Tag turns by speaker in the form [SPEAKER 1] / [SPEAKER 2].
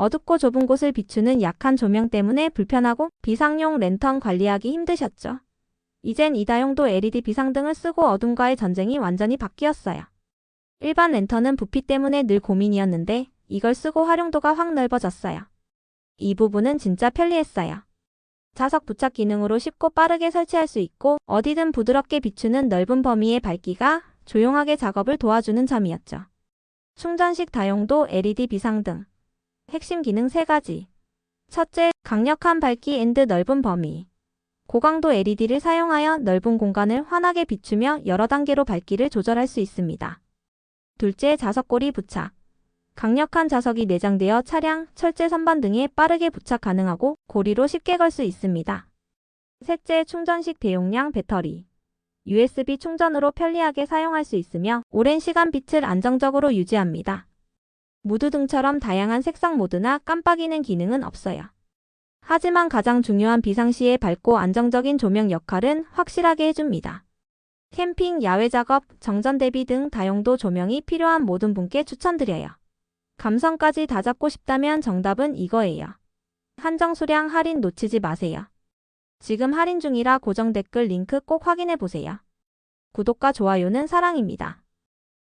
[SPEAKER 1] 어둡고 좁은 곳을 비추는 약한 조명 때문에 불편하고 비상용 랜턴 관리하기 힘드셨죠. 이젠 이다용도 LED 비상등을 쓰고 어둠과의 전쟁이 완전히 바뀌었어요. 일반 랜턴은 부피 때문에 늘 고민이었는데 이걸 쓰고 활용도가 확 넓어졌어요. 이 부분은 진짜 편리했어요. 자석 부착 기능으로 쉽고 빠르게 설치할 수 있고 어디든 부드럽게 비추는 넓은 범위의 밝기가 조용하게 작업을 도와주는 점이었죠. 충전식 다용도 LED 비상등. 핵심 기능 3가지. 첫째, 강력한 밝기 앤드 넓은 범위. 고강도 LED를 사용하여 넓은 공간을 환하게 비추며 여러 단계로 밝기를 조절할 수 있습니다. 둘째, 자석고리 부착. 강력한 자석이 내장되어 차량, 철제 선반 등에 빠르게 부착 가능하고 고리로 쉽게 걸 수 있습니다. 셋째, 충전식 대용량 배터리. USB 충전으로 편리하게 사용할 수 있으며 오랜 시간 빛을 안정적으로 유지합니다. 무드 등처럼 다양한 색상 모드나 깜빡이는 기능은 없어요. 하지만 가장 중요한 비상시에 밝고 안정적인 조명 역할은 확실하게 해줍니다. 캠핑, 야외 작업, 정전 대비 등 다용도 조명이 필요한 모든 분께 추천드려요. 감성까지 다 잡고 싶다면 정답은 이거예요. 한정 수량 할인 놓치지 마세요. 지금 할인 중이라 고정 댓글 링크 꼭 확인해 보세요. 구독과 좋아요는 사랑입니다.